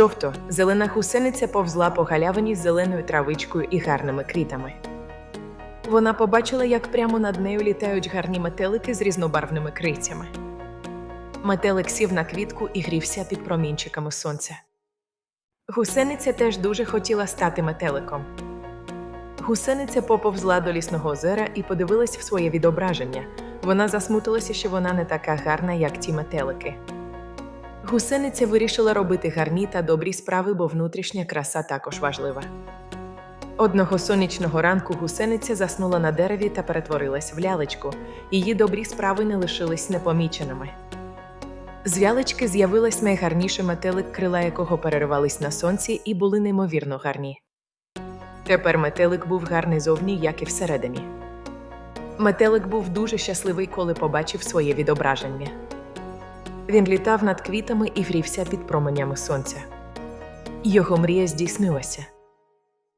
Жовто зелена гусениця повзла по галявині з зеленою травичкою і гарними квітами. Вона побачила, як прямо над нею літають гарні метелики з різнобарвними крильцями. Метелик сів на квітку і грівся під промінчиками сонця. Гусениця теж дуже хотіла стати метеликом. Гусениця поповзла до лісного озера і подивилась в своє відображення. Вона засмутилася, що вона не така гарна, як ті метелики. Гусениця вирішила робити гарні та добрі справи, бо внутрішня краса також важлива. Одного сонячного ранку гусениця заснула на дереві та перетворилась в лялечку. Її добрі справи не лишились непоміченими. З лялечки з'явилась найгарніший метелик, крила якого переривались на сонці і були неймовірно гарні. Тепер метелик був гарний зовні, як і всередині. Метелик був дуже щасливий, коли побачив своє відображення. Він літав над квітами і грівся під променями сонця. Його мрія здійснилася.